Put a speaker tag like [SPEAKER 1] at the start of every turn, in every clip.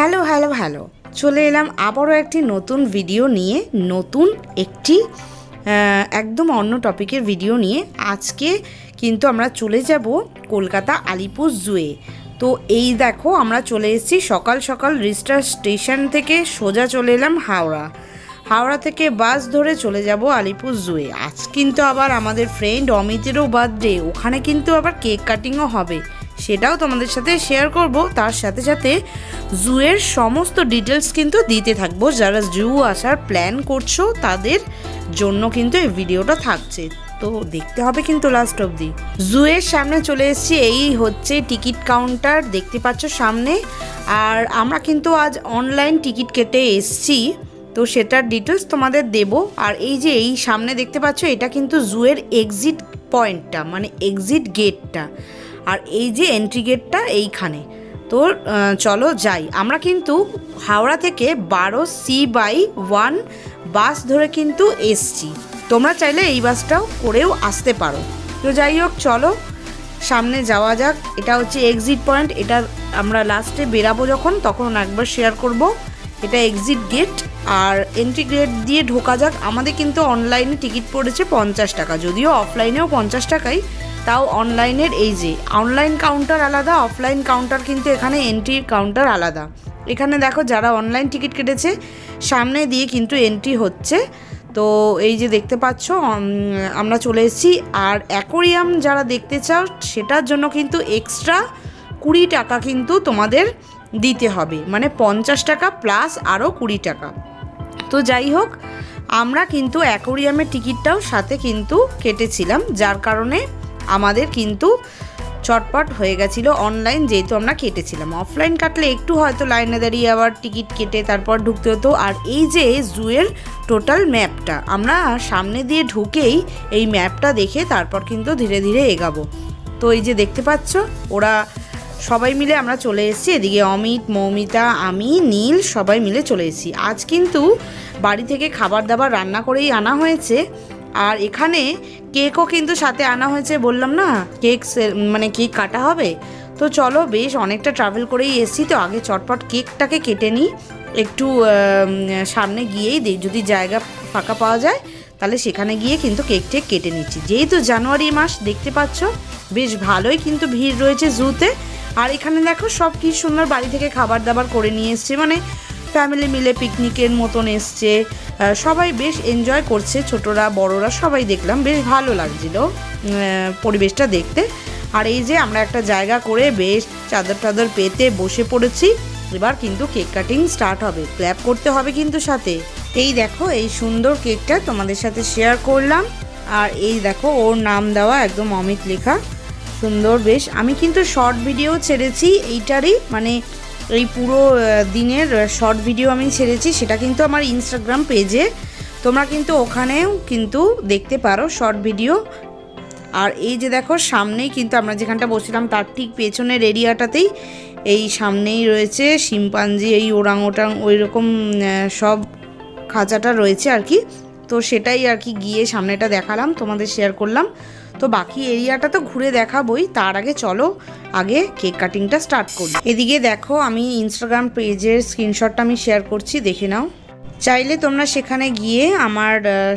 [SPEAKER 1] Hello hello hello. চলে এলাম আবারও একটি নতুন ভিডিও নিয়ে, নতুন একটি একদম অন্য টপিকের ভিডিও নিয়ে। আজকে কিন্তু আমরা চলে যাব কলকাতা আলিপুর জুয়ে তো এই দেখো, আমরা চলে এসেছি সকাল সকাল রিস্টার স্টেশন থেকে সোজা চলে এলাম হাওড়া। হাওড়া থেকে বাস ধরে চলে যাব আলিপুর জুয়ে আজ কিন্তু আবার আমাদের ফ্রেন্ড অমিতেরও বার্থডে ওখানে কিন্তু আবার কেক কাটিংও হবে। সেটাও তোমাদের সাথে শেয়ার করব। তার সাথে সাথে জুয়ের সমস্ত ডিটেলস কিন্তু দিতে থাকব। যারা জু আসার প্ল্যান করছ, তাদের জন্য কিন্তু এই ভিডিওটা থাকছে। তো দেখতে হবে কিন্তু লাস্ট অবধি। জুয়ের সামনে চলে এসেছি। এই হচ্ছে টিকিট কাউন্টার দেখতে পাচ্ছ সামনে। আর আমরা কিন্তু আজ অনলাইন টিকিট কেটে এসছি। তো সেটার ডিটেলস তোমাদের দেব। আর এই যে এই সামনে দেখতে পাচ্ছ, এটা কিন্তু জুয়ের এক্সিট পয়েন্টটা মানে এক্সিট গেটটা আর এই যে এন্ট্রি গেটটা এইখানে। তো চলো যাই। আমরা কিন্তু হাওড়া থেকে বারো সি বাই ওয়ান বাস ধরে কিন্তু এসছি। তোমরা চাইলে এই বাসটাও করেও আসতে পারো। তো যাই হোক, চলো, সামনে যাওয়া যাক। এটা হচ্ছে এক্সিট পয়েন্ট এটা আমরা লাস্টে বেরাবো যখন, তখন একবার শেয়ার করব। এটা এক্সিট গেট আর এন্ট্রি গেট দিয়ে ঢোকা যাক। আমাদের কিন্তু অনলাইনে টিকিট পড়েছে পঞ্চাশ টাকা। যদিও অফলাইনেও পঞ্চাশ টাকাই তাও অনলাইনের এই যে অনলাইন কাউন্টার আলাদা অফলাইন কাউন্টার কিন্তু এখানে এন্ট্রি কাউন্টার আলাদা। এখানে দেখো যারা অনলাইন টিকিট কেটেছে, সামনে দিয়ে কিন্তু এন্ট্রি হচ্ছে। তো এই যে দেখতে পাচ্ছ আমরা চলে এসেছি। আর অ্যাকোরিয়াম যারা দেখতে চাও, সেটার জন্য কিন্তু এক্সট্রা কুড়ি টাকা কিন্তু তোমাদের দিতে হবে। মানে পঞ্চাশ টাকা প্লাস আরও কুড়ি টাকা। তো যাই হোক, আমরা কিন্তু অ্যাকোরিয়ামের টিকিটটাও সাথে কিন্তু কেটেছিলাম। যার কারণে আমাদের কিন্তু চটপট হয়ে গেছিল অনলাইন যেহেতু আমরা কেটেছিলাম। অফলাইন কাটলে একটু হয়তো লাইনে দাঁড়িয়ে আবার টিকিট কেটে তারপর ঢুকতে হতো। আর এই যে জুয়ের টোটাল ম্যাপটা আমরা সামনে দিয়ে ঢুকেই এই ম্যাপটা দেখে তারপর কিন্তু ধীরে ধীরে এগাবো। তো এই যে দেখতে পাচ্ছ, ওরা সবাই মিলে আমরা চলে এসেছি। এদিকে অমিত, মৌমিতা, আমি, নীল, সবাই মিলে চলে এসেছি। আজ কিন্তু বাড়ি থেকে খাবার দাবার রান্না করেই আনা হয়েছে। আর এখানে কেকও কিন্তু সাথে আনা হয়েছে, বললাম না? কেক মানে কেক কাটা হবে। তো চলো বেশ, অনেকটা ট্রাভেল করেই এসেছি। তো আগে চটপট কেকটাকে কেটে নিই। একটু সামনে গিয়েই যদি জায়গা ফাঁকা পাওয়া যায়, তাহলে সেখানে গিয়ে কিন্তু কেক টেক কেটে নিচ্ছি। যেহেতু জানুয়ারি মাস, দেখতে পাচ্ছ, বেশ ভালোই কিন্তু ভিড় রয়েছে জুতে আর এখানে দেখো সব কি সুন্দর বাড়ি থেকে খাবার দাবার করে নিয়ে এসছে। মানে ফ্যামিলি মিলে পিকনিকের মতন এসছে। সবাই বেশ এনজয় করছে, ছোটরা, বড়রা, সবাই দেখলাম, বেশ ভালো লাগছিল পরিবেশটা দেখতে। আর এই যে আমরা একটা জায়গা করে বেশ চাদর টাদর পেতে বসে পড়েছি, এবার কিন্তু কেক কাটিং স্টার্ট হবে ক্ল্যাপ করতে হবে কিন্তু সাথে। এই দেখো, এই সুন্দর কেকটা তোমাদের সাথে শেয়ার করলাম। আর এই দেখো, ওর নাম দেওয়া একদম অমিত লেখা, সুন্দর বেশ। আমি কিন্তু শর্ট ভিডিও ছেড়েছি, এইটারই মানে এই পুরো দিনের শর্ট ভিডিও আমি ছেড়েছি, সেটা কিন্তু আমার ইনস্টাগ্রাম পেজে তোমরা কিন্তু ওখানেও কিন্তু দেখতে পারো শর্ট ভিডিও আর এই যে দেখো, সামনেই কিন্তু আমরা যেখানটা বসছিলাম, তার ঠিক পেছনের এরিয়াটাতেই এই সামনেই রয়েছে শিম্পাঞ্জি, এই ওরাং ওটাং ওই রকম সব খাঁচাটা রয়েছে আর কি। তো সেটাই আর কি গিয়ে সামনেটা দেখালাম, তোমাদের শেয়ার করলাম। তো বাকি এরিয়াটা তো ঘুরে দেখাবই, তার আগে চলো, আগে কেক কাটিংটা স্টার্ট করি। এদিকে দেখো, আমি ইনস্টাগ্রাম পেজের স্ক্রিনশটটা আমি শেয়ার করছি, দেখে নাও। চাইলে তোমরা সেখানে গিয়ে আমার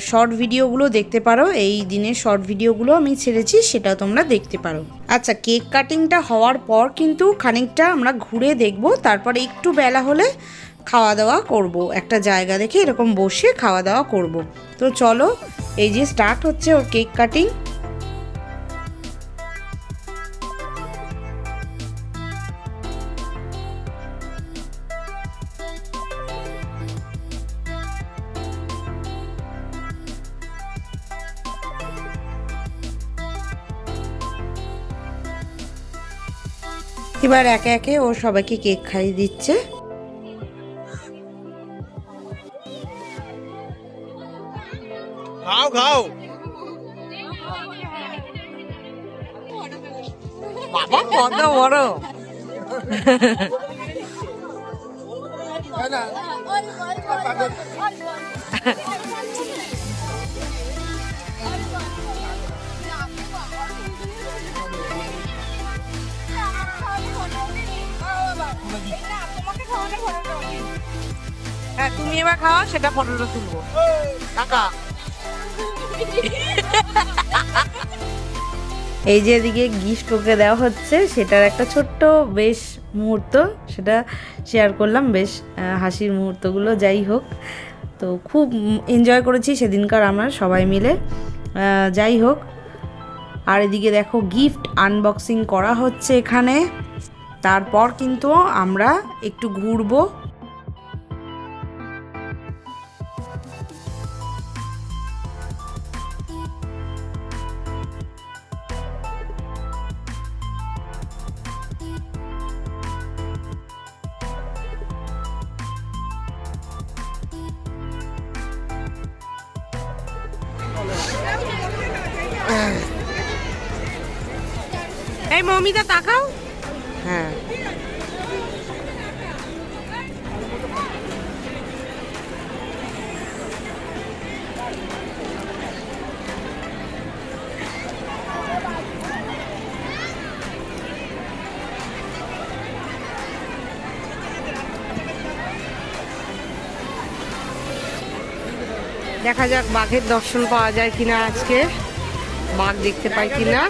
[SPEAKER 1] শর্ট ভিডিওগুলো দেখতে পারো, এই দিনের শর্ট ভিডিওগুলো আমি ছেড়েছি সেটা তোমরা দেখতে পারো। আচ্ছা কেক কাটিংটা হওয়ার পর কিন্তু খানিকটা আমরা ঘুরে দেখব, তারপর একটু বেলা হলে খাওয়া দাওয়া করব। একটা জায়গা দেখে এরকম বসে খাওয়া দাওয়া করব। তো চলো, এই যে স্টার্ট হচ্ছে ওর কেক কাটিং। এবার একে একে ও সবাইকে কেক খাইয়ে দিচ্ছে।
[SPEAKER 2] খাও খাও।
[SPEAKER 3] বাবা কত বড় হ্যাঁ তুমি এবার খাওয়া সেটা ফটোটা তুলবো। টাকা।
[SPEAKER 1] এই যে এদিকে গিফট ওকে দেওয়া হচ্ছে, সেটার একটা ছোট্ট বেশ মুহূর্ত, সেটা শেয়ার করলাম, বেশ হাসির মুহূর্তগুলো, যাই হোক। তো খুব এনজয় করেছি সেদিনকার আমরা সবাই মিলে। যাই হোক। আর এদিকে দেখো গিফট আনবক্সিং করা হচ্ছে এখানে। তারপর কিন্তু আমরা একটু ঘুরবো।
[SPEAKER 3] এই মমিতা তাকাও হ্যাঁ। দেখা যাক বাঘের দর্শন পাওয়া যায় কিনা আজকে। বাঘ দেখতে পাই কিনা।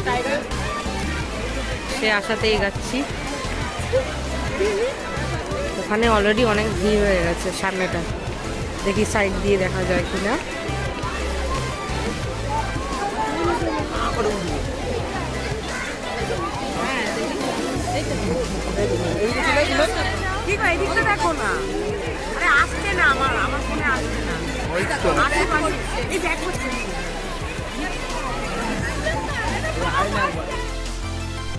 [SPEAKER 3] সে আশাতেই যাচ্ছি ওখানে অলরেডি অনেক ভিড় হয়ে গেছে সামনেটা। দেখি সাইড দিয়ে দেখা যায় কিনা। ঠিক এদিকটা দেখো না। আরে আসছে না আমার আমার ফোনে আসছে না। এই দেখো।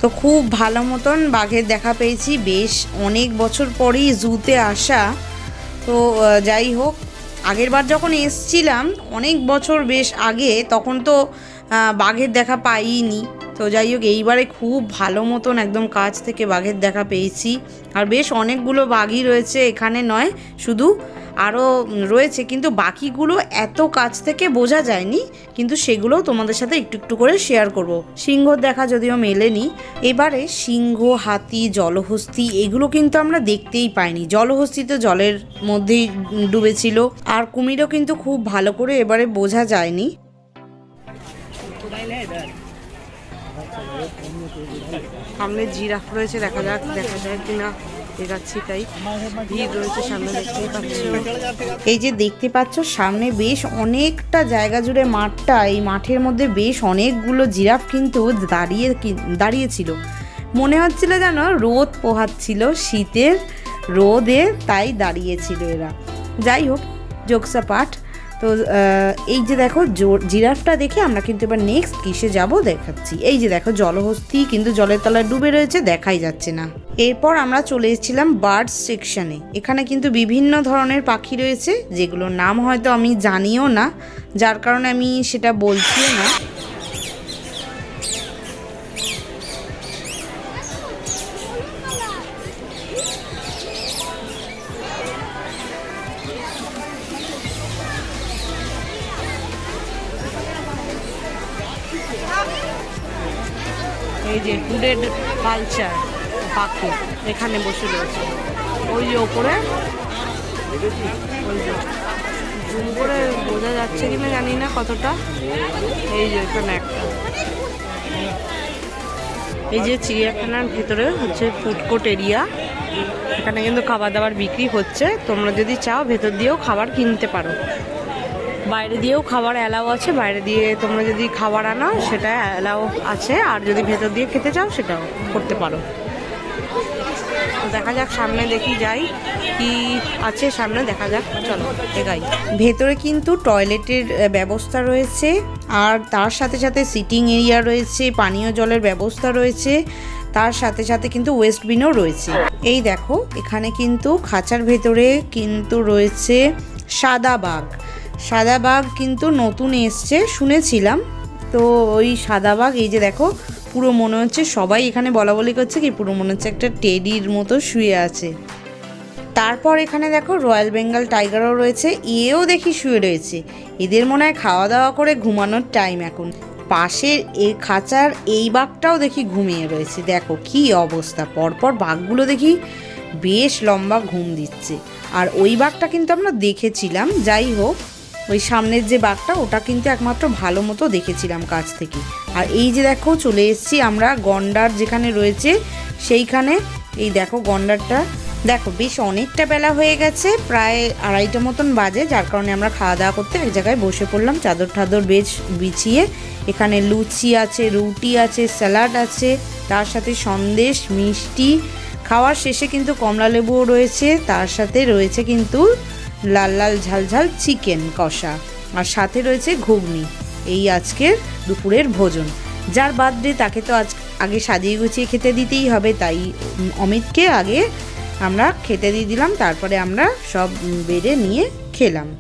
[SPEAKER 1] তো খুব ভালো মতন বাঘের দেখা পেয়েছি। বেশ অনেক বছর পরেই জুতে আসা। তো যাই হোক, আগের বার যখন এসছিলাম, অনেক বছর বেশ আগে, তখন তো বাঘের দেখা পাইনি। তো যাই হোক, এইবারে খুব ভালো মতন একদম কাছ থেকে বাঘের দেখা পেয়েছি। আর বেশ অনেকগুলো বাঘই রয়েছে এখানে নয়, শুধু আরও রয়েছে, কিন্তু বাকিগুলো এত কাছ থেকে বোঝা যায়নি, কিন্তু সেগুলো তোমাদের সাথে একটু একটু করে শেয়ার করব। সিংহর দেখা যদিও মেলেনি, এবারে সিংহ, হাতি, জলহস্তি, এগুলো কিন্তু আমরা দেখতেই পাইনি। জলহস্তি তো জলের মধ্যেই ডুবেছিল, আর কুমিরও কিন্তু খুব ভালো করে এবারে বোঝা যায়নি।
[SPEAKER 3] সামনে জিরাফ রয়েছে, দেখা যাক, দেখা যায় কিনা।
[SPEAKER 1] এই যে দেখতে পাচ্ছ, সামনে বেশ অনেকটা জায়গা জুড়ে মাঠটা, এই মাঠের মধ্যে বেশ অনেকগুলো জিরাফ কিন্তু দাঁড়িয়ে দাঁড়িয়েছিল। মনে হচ্ছিল যেন রোদ পোহাচ্ছিল, শীতের রোদে তাই দাঁড়িয়েছিল এরা। যাই হোক, জোকসা পাঠ। তো এই যে দেখো জিরাফটা দেখে আমরা কিন্তু এবার নেক্সট কিসে যাব দেখাচ্ছি। এই যে দেখো জলহস্তি, কিন্তু জলের তলায় ডুবে রয়েছে, দেখাই যাচ্ছে না। এরপর আমরা চলে এসেছিলাম বার্ড সেকশানে এখানে কিন্তু বিভিন্ন ধরনের পাখি রয়েছে, যেগুলোর নাম হয়তো আমি জানিও না, যার কারণে আমি সেটা বলছিও না।
[SPEAKER 3] এই কালচার পাখি এখানে বসে রয়েছে। ওই যে ওপরে জুম করে বোঝা যাচ্ছে কিনা জানি না কতটা। এই যে এখানে একটা। এই যে চিড়িয়াখানার ভেতরে হচ্ছে ফুড কোর্ট এরিয়া এখানে কিন্তু খাবার দাবার বিক্রি হচ্ছে। তোমরা যদি চাও ভেতর দিয়েও খাবার কিনতে পারো। বাইরে দিয়েও খাবার অ্যালাউ আছে, বাইরে দিয়ে তোমরা যদি খাবার আনো, সেটা অ্যালাউ আছে, আর যদি ভেতর দিয়ে খেতে চাও, সেটাও করতে পারো। দেখা যাক, সামনে দেখি যাই, কি আছে সামনে, দেখা যাক, চলো, এগাই।
[SPEAKER 1] ভেতরে কিন্তু টয়লেটের ব্যবস্থা রয়েছে, আর তার সাথে সাথে সিটিং এরিয়া রয়েছে, পানীয় জলের ব্যবস্থা রয়েছে, তার সাথে সাথে কিন্তু ওয়েস্টবিনও রয়েছে। এই দেখো, এখানে কিন্তু খাঁচার ভেতরে কিন্তু রয়েছে সাদা বাঘ। সাদা বাঘ কিন্তু নতুন এসছে, শুনেছিলাম। তো ওই সাদা বাঘ, এই যে দেখো, পুরো মনে হচ্ছে সবাই এখানে বলা বলি করছে কি পুরো মনে হচ্ছে একটা টেডির মতো শুয়ে আছে। তারপর এখানে দেখো, রয়্যাল বেঙ্গল টাইগারও রয়েছে এও দেখি শুয়ে রয়েছে। এদের মনে হয় খাওয়া দাওয়া করে ঘুমানোর টাইম এখন। পাশের এই খাঁচার এই বাঘটাও দেখি ঘুমিয়ে রয়েছে। দেখো কি অবস্থা, পরপর বাঘগুলো দেখি বেশ লম্বা ঘুম দিচ্ছে। আর ওই বাঘটা কিন্তু আমরা দেখেছিলাম, যাই হোক। ওই সামনের যে বাঘটা, ওটা কিন্তু একমাত্র ভালো মতো দেখেছিলাম কাছ থেকে। আর এই যে দেখো, চলে এসেছি আমরা গন্ডার যেখানে রয়েছে, সেইখানে। এই দেখো গন্ডারটা। দেখো, বেশ অনেকটা বেলা হয়ে গেছে, প্রায় আড়াইটা মতন বাজে, যার কারণে আমরা খাওয়া দাওয়া করতে এক জায়গায় বসে পড়লাম। চাদর ঠাদর বেশ বিছিয়ে। এখানে লুচি আছে, রুটি আছে, স্যালাড আছে, তার সাথে সন্দেশ, মিষ্টি। খাওয়ার শেষে কিন্তু কমলা লেবুও রয়েছে, তার সাথে রয়েছে কিন্তু লাল লাল ঝাল ঝাল চিকেন কষা। আর সাথে রয়েছে ঘুগনি। এই আজকের দুপুরের ভোজন। যার বার্থডে তাকে তো আজ আগে সাজিয়ে গুছিয়ে খেতে দিতেই হবে, তাই অমিতকে আগে আমরা খেতে দিয়ে দিলাম, তারপরে আমরা সব বেড়ে নিয়ে খেলাম।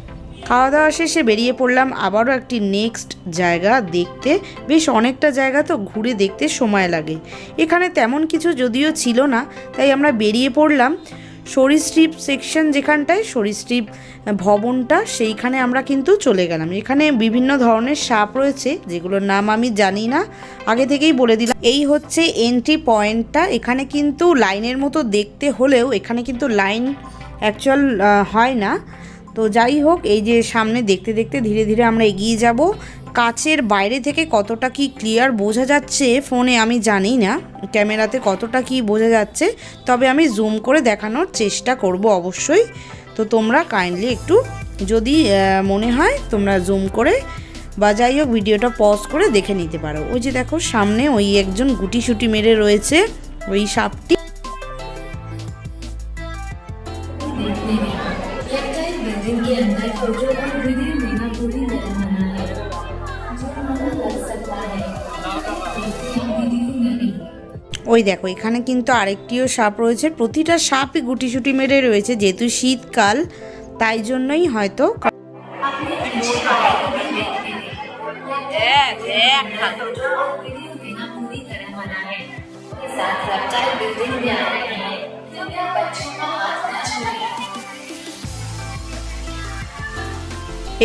[SPEAKER 1] খাওয়া দাওয়া শেষে বেরিয়ে পড়লাম আবারও একটি নেক্সট জায়গা দেখতে। বেশ অনেকটা জায়গা তো ঘুরে দেখতে সময় লাগে। এখানে তেমন কিছু যদিও ছিল না, তাই আমরা বেরিয়ে পড়লাম। সরীসৃপ সেকশন যেখানটায় সরীসৃপ ভবনটা, সেইখানে আমরা কিন্তু চলে গেলাম। এখানে বিভিন্ন ধরনের সাপ রয়েছে, যেগুলোর নাম আমি জানি না। আগে থেকেই বলে দিলাম, এই হচ্ছে এন্ট্রি পয়েন্টটা এখানে কিন্তু লাইনের মতো দেখতে হলেও এখানে কিন্তু লাইন অ্যাকচুয়াল হয় না। তো যাই হোক, এই যে সামনে দেখতে দেখতে ধীরে ধীরে আমরা এগিয়ে যাব। কাচের বাইরে থেকে কতটা কি ক্লিয়ার বোঝা যাচ্ছে ফোনে আমি জানি না। ক্যামেরাতে কতটা কি বোঝা যাচ্ছে, তবে আমি জুম করে দেখানোর চেষ্টা করব অবশ্যই। তো তোমরা কাইন্ডলি একটু যদি মনে হয় তোমরা জুম করে বা যাই হোক ভিডিওটা পজ করে দেখে নিতে পারো। ওই যে দেখো সামনে ওই একজন গুটি সুটি মেরে রয়েছে, ওই সাপটি। দেখো, এখানে কিন্তু আরেকটিও সাপ রয়েছে। প্রতিটা সাপই গুটিসুটি মেরে রয়েছে, যেহেতু শীতকাল, তাই জন্যই হয়তো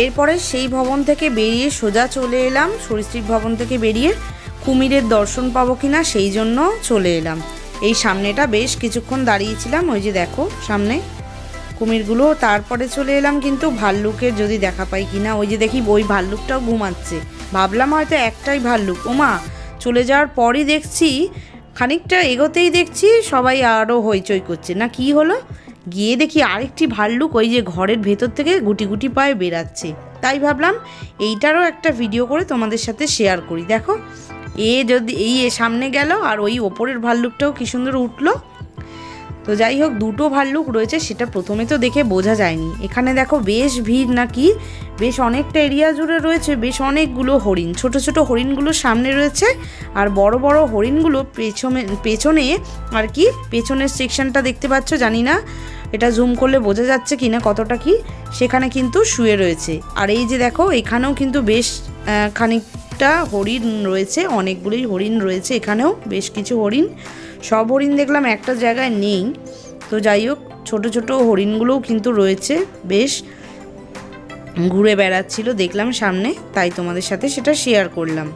[SPEAKER 1] এরপরে সেই ভবন থেকে বেরিয়ে সোজা চলে এলাম, সরীসৃপ ভবন থেকে বেরিয়ে কুমিরের দর্শন পাবো কিনা সেই জন্য চলে এলাম। এই সামনেটা বেশ কিছুক্ষণ দাঁড়িয়েছিলাম, ওই যে দেখো সামনে। কুমিরগুলো তারপরে চলে এলাম, কিন্তু ভাল্লুকের যদি দেখা পাই কিনা, ওই যে দেখি ওই ভাল্লুকটাও ঘুমাচ্ছে। ভাবলাম হয়তো একটাই ভাল্লুক। ওমা, চলে যাওয়ার পরই দেখছি, খানিকটা এগোতেই দেখছি সবাই আরও হইচই করছে। না, কি হলো? গিয়ে দেখি আরেকটি ভাল্লুক ওই যে ঘরের ভেতর থেকে গুটি গুটি পায়ে বেরাচ্ছে তাই ভাবলাম এইটারও একটা ভিডিও করে তোমাদের সাথে শেয়ার করি। দেখো এ যদি এই এ সামনে গেল আর ওই ওপরের ভাল্লুকটাও কি সুন্দর উঠল। তো যাই হোক দুটো ভাল্লুক রয়েছে সেটা প্রথমে তো দেখে বোঝা যায়নি। এখানে দেখো বেশ ভিড় নাকি বেশ অনেকটা এরিয়া জুড়ে রয়েছে বেশ অনেকগুলো হরিণ। ছোট ছোট হরিণগুলো সামনে রয়েছে আর বড় বড় হরিণগুলো পেছনে পেছনে আর কি পেছনের সেকশনটা দেখতে পাচ্ছ জানি না। এটা জুম করলে বোঝা যাচ্ছে কি না কতটা কি সেখানে কিন্তু শুয়ে রয়েছে। আর এই যে দেখো এখানেও কিন্তু বেশ আহ, খানিকটা হরিণ রয়েছে অনেকগুলোই হরিণ রয়েছে এখানেও, বেশ কিছু হরিণ। সব হরিণ দেখলাম একটা জায়গায় নেই। তো যাই হোক, ছোটো ছোটো হরিণগুলোও কিন্তু রয়েছে, বেশ ঘুরে বেড়াচ্ছিল দেখলাম সামনে, তাই তোমাদের সাথে সেটা শেয়ার করলাম।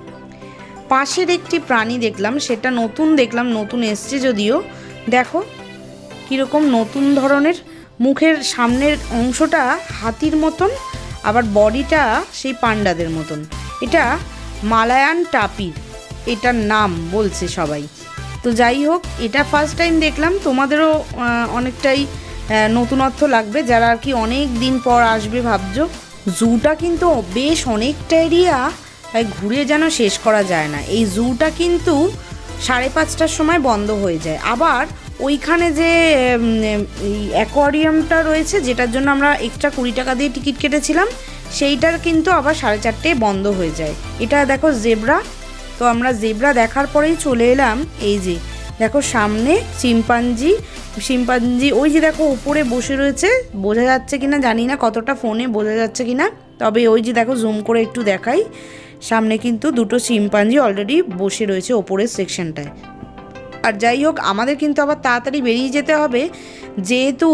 [SPEAKER 1] পাশের একটি প্রাণী দেখলাম, সেটা নতুন দেখলাম, নতুন এসছে যদিও। দেখো, কীরকম নতুন ধরনের, মুখের সামনের অংশটা হাতির মতন, আবার বডিটা সেই পান্ডাদের মতন। এটা মালায়ান টাপির এটার নাম বলছে সবাই। তো যাই হোক, এটা ফার্স্ট টাইম দেখলাম। তোমাদেরও অনেকটাই নতুনত্ব লাগবে। যারা আর কি অনেক দিন পর আসবে ভাবছ, জুটা কিন্তু বেশ অনেকটা এরিয়া ঘুরে যেন শেষ করা যায় না। এই জুটা কিন্তু সাড়ে পাঁচটার সময় বন্ধ হয়ে যায়। আবার ওইখানে যে অ্যাকোয়ারিয়ামটা রয়েছে, যেটার জন্য আমরা এক্সট্রা কুড়ি টাকা দিয়ে টিকিট কেটেছিলাম সেইটার কিন্তু আবার সাড়ে চারটেয় বন্ধ হয়ে যায়। এটা দেখো জেব্রা। তো আমরা জেব্রা দেখার পরেই চলে এলাম এই যে, দেখো সামনে চিম্পাঞ্জি। শিম্পাঞ্জি ওই যে দেখো উপরে বসে রয়েছে, বোঝা যাচ্ছে কিনা জানি না কতটা ফোনে বোঝা যাচ্ছে কিনা। তবে ওই যে দেখো জুম করে একটু দেখাই। সামনে কিন্তু দুটো শিম্পাঞ্জি অলরেডি বসে রয়েছে ওপরের সেকশনটায় আর যাই হোক, আমাদের কিন্তু আবার তাড়াতাড়ি বেরিয়ে যেতে হবে। যেহেতু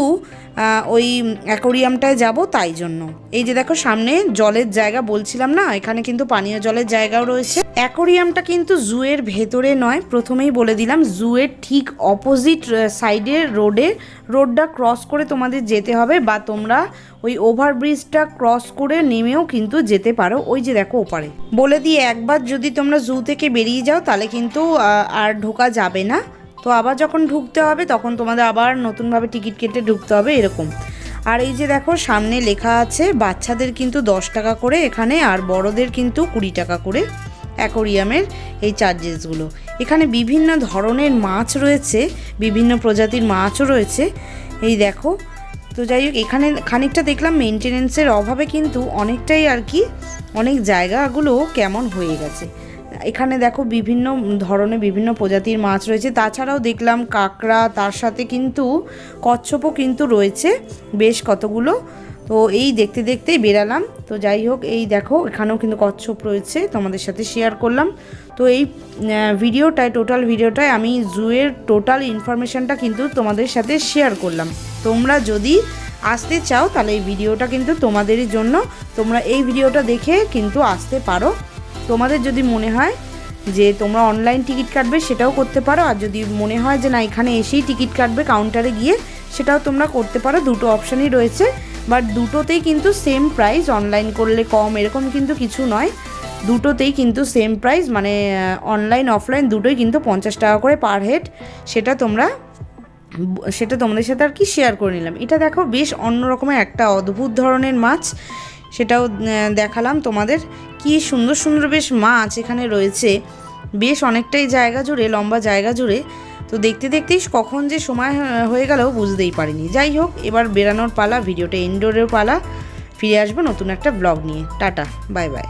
[SPEAKER 1] ওই অ্যাকোরিয়ামটায় যাব তাই জন্য। এই যে দেখো সামনে জলের জায়গা বলছিলাম না, এখানে কিন্তু পানীয় জলের জায়গাও রয়েছে। অ্যাকোরিয়ামটা কিন্তু জুয়ের ভেতরে নয়, প্রথমেই বলে দিলাম, জুয়ের ঠিক অপোজিট সাইডে রোডে রোডটা ক্রস করে তোমাদের যেতে হবে বা তোমরা ওই ওভারব্রিজটা ক্রস করে নেমেও কিন্তু যেতে পারো। ওই যে দেখো ওপারে। বলে দিয়ে একবার যদি তোমরা জু থেকে বেরিয়ে যাও, তাহলে কিন্তু আর ঢোকা যাবে না। তো আবার যখন ঢুকতে হবে, তখন তোমাদের আবার নতুনভাবে টিকিট কেটে ঢুকতে হবে, এরকম। আর এই যে দেখো, সামনে লেখা আছে, বাচ্চাদের কিন্তু দশ টাকা করে এখানে, আর বড়দের কিন্তু কুড়ি টাকা করে অ্যাকোরিয়ামের এই চার্জেসগুলো। এখানে বিভিন্ন ধরনের মাছ রয়েছে, বিভিন্ন প্রজাতির মাছও রয়েছে। এই দেখো, তো যাই হোক, এখানে খানিকটা দেখলাম মেনটেনেন্সের অভাবে কিন্তু অনেকটাই আর কি, অনেক জায়গাগুলো কেমন হয়ে গেছে। এখানে দেখো বিভিন্ন ধরনের বিভিন্ন প্রজাতির মাছ রয়েছে। তাছাড়াও দেখলাম কাঁকড়া, তার সাথে কিন্তু কচ্ছপও কিন্তু রয়েছে বেশ কতগুলো। তো এই দেখতে দেখতেই বেরালাম। তো যাই হোক, এই দেখো, এখানেও কিন্তু কচ্ছপ রয়েছে, তোমাদের সাথে শেয়ার করলাম। তো এই ভিডিওটায় টোটাল ভিডিওটায় আমি জুয়ের টোটাল ইনফরমেশনটা কিন্তু তোমাদের সাথে শেয়ার করলাম। তোমরা যদি আসতে চাও, তাহলে এই ভিডিওটা কিন্তু তোমাদেরই জন্য, তোমরা এই ভিডিওটা দেখে কিন্তু আসতে পারো। তোমাদের যদি মনে হয় যে তোমরা অনলাইন টিকিট কাটবে, সেটাও করতে পারো। আর যদি মনে হয় যে না, এখানে এসেই টিকিট কাটবে কাউন্টারে গিয়ে, সেটাও তোমরা করতে পারো। দুটো অপশানই রয়েছে। বাট দুটোতেই কিন্তু সেম প্রাইস অনলাইন করলে কম, এরকম কিন্তু কিছু নয়। দুটোতেই কিন্তু সেম প্রাইস মানে অনলাইন অফলাইন দুটোই কিন্তু পঞ্চাশ টাকা করে পার হেড সেটা তোমরা, সেটা তোমাদের সাথে আর কি শেয়ার করে নিলাম। এটা দেখো বেশ অন্য রকমের একটা অদ্ভুত ধরনের মাছ। সেটাও দেখালাম তোমাদের। কি সুন্দর সুন্দর বেশ মাছ এখানে রয়েছে। বেশ অনেকটাই জায়গা জুড়ে, লম্বা জায়গা জুড়ে। তো দেখতে দেখতেই কখন যে সময় হয়ে গেল বুঝতেই পারিনি। যাই হোক, এবার বেরানোর পালা, ভিডিওটা ইনডোরের পালা। ফিরে আসব নতুন একটা ব্লগ নিয়ে। Tata, bye bye.